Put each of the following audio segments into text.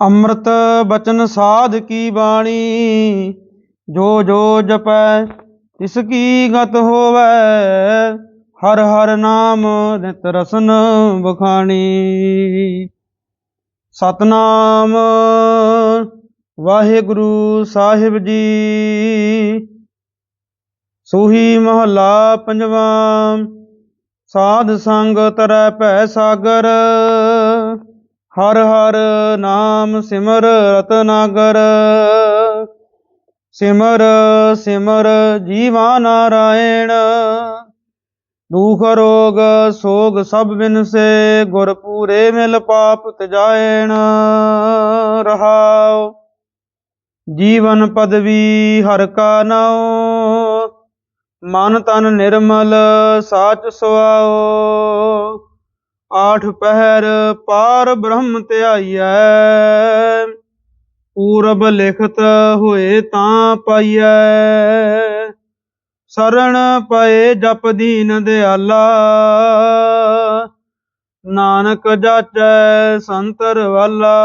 ਅੰਮ੍ਰਿਤ ਬਚਨ ਸਾਧ ਕੀ ਬਾਣੀ? ਜੋ ਜੋ ਜਪੈ, ਤਿਸ ਕੀ ਗਤ ਹੋਵੈ? ਹਰ ਹਰ ਨਾਮ ਨਿਤ ਰਸਨ ਬਖਾਣੀ ਸਤਨਾਮ ਵਾਹਿਗੁਰੂ ਸਾਹਿਬ ਜੀ। ਸੋਹੀ ਮਹੱਲਾ ਪੰਜਵਾਂ, ਸਾਧ ਸੰਗ ਤਰੈ ਭੈ ਸਾਗਰ। ਹਰ ਹਰ ਨਾਮ ਸਿਮਰ ਰਤਨਾਗਰ। ਸਿਮਰ ਸਿਮਰ ਜੀਵਾ ਨਾਰਾਇਣ। ਦੁਖ ਰੋਗ ਸੋਗ ਸਭ ਬਿਨਸੇ ਗੁਰ ਪੂਰੇ ਮਿਲ ਪਾਪ ਤਜਾਇਣ। ਰਹਾਉ, ਜੀਵਨ ਪਦਵੀ ਹਰ ਕਾ ਨਾਉ। ਮਨ ਤਨ ਨਿਰਮਲ ਸਾਚ ਸੁਆਓ ਆਠ ਪਹਿਰ ਪਾਰ ਬ੍ਰਹਮ ਧਿਆਈਐ। ਪੂਰਬ ਲਿਖਤ ਹੋਏ ਤਾਂ ਪਾਈਐ। ਸਰਣ ਪਏ ਜਪ ਦੀਨ ਦਿਆਲਾ। ਨਾਨਕ ਜਾਚੈ ਸੰਤਰ ਵਾਲਾ।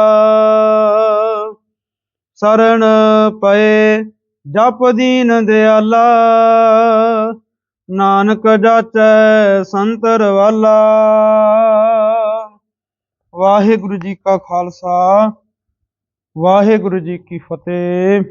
ਸਰਣ ਪਏ ਜਪ ਦੀਨ ਦਿਆਲਾ। ਨਾਨਕ ਜਾਚੈ ਸੰਤਰ ਵਾਲਾ। ਵਾਹਿਗੁਰੂ ਜੀ ਕਾ ਖਾਲਸਾ ਵਾਹਿਗੁਰੂ ਜੀ ਕੀ ਫਤਿਹ।